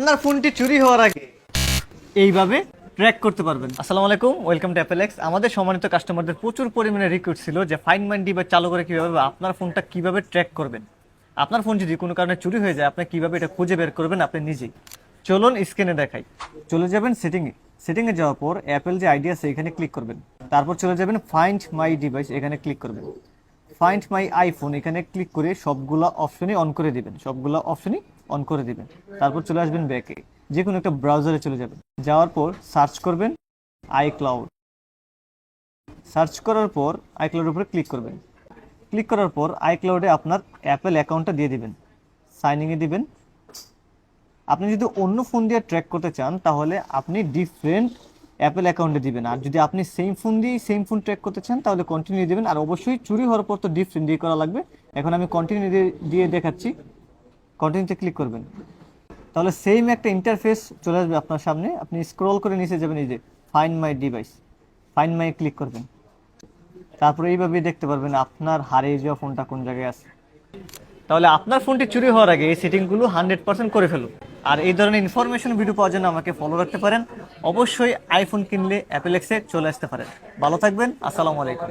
আপনার ফোনটি চুরি হওয়ার আগে। এইভাবে ট্র্যাক করতে পারবেন। আসসালামু আলাইকুম ওয়েলকাম টু অ্যাপেলেক্স। আমাদের সম্মানিত কাস্টমারদের প্রচুর পরিমাণে রিকোয়েস্ট ছিল যে ফাইন মাইন্ড ডিভাইস চালু করে কীভাবে আপনার ফোনটা কীভাবে ট্র্যাক করবেন। আপনার ফোন যদি কোনো কারণে চুরি হয়ে যায় আপনি কীভাবে এটা খুঁজে বের করবেন আপনি নিজেই। চলুন স্ক্রিনে দেখাই। চলে যাবেন সেটিংয়ে সেটিংয়ে যাওয়ার পর অ্যাপেল যে আইডিয়া আছে এখানে ক্লিক করবেন। তারপর চলে যাবেন ফাইন্ড মাই ডিভাইস এখানে ক্লিক করবেন। ফাইন্ড মাই আইফোন এখানে ক্লিক করে সবগুলা অপশনই অন করে দিবেন। সবগুলা অপশনই অন করে দিবেন। তারপর চলে আসবেন ব্যাকে যে কোনো একটা ব্রাউজারে চলে যাবেন। যাওয়ার পর সার্চ করবেন আই ক্লাউড সার্চ করার পর আই ক্লাউডের উপরে ক্লিক করবেন। ক্লিক করার পর আই ক্লাউডে আপনার অ্যাপেল অ্যাকাউন্টটা দিয়ে দিবেন। সাইনিংয়ে দিবেন। আপনি যদি অন্য ফোন দিয়ে ট্র্যাক করতে চান, তাহলে আপনি ডিফারেন্ট অ্যাপেল অ্যাকাউন্টে দিবেন। আর যদি আপনি সেম ফোন দিয়ে সেম ফোন ট্র্যাক করতে চান, তাহলে কন্টিনিউ দিবেন। আর অবশ্যই চুরি হওয়ার পর তো ডিফারেন্ট দিয়ে করা লাগবে। এখন আমি কন্টিনিউ দিয়ে দেখাচ্ছি। কন্টিনিউতে ক্লিক করবেন। তাহলে সেম একটা ইন্টারফেস চলে আসবে আপনার সামনে। আপনি স্ক্রল করে নিচে যাবেন, এই যে find my device find my click করবেন। তারপরে এইভাবে দেখতে পারবেন আপনার হারিয়ে যাওয়া ফোনটা কোন জায়গায় আছে। তাহলে আপনার ফোনটি চুরি হওয়ার আগে এই সেটিংগুলো হান্ড্রেড পার্সেন্ট করে ফেলুন। আর এই ধরনের ইনফরমেশন ভিডিও পাওয়ার জন্য আমাকে ফলো রাখতে পারেন। অবশ্যই আইফোন কিনলে অ্যাপেলেক্সে চলে আসতে পারেন। ভালো থাকবেন, আসসালামু আলাইকুম।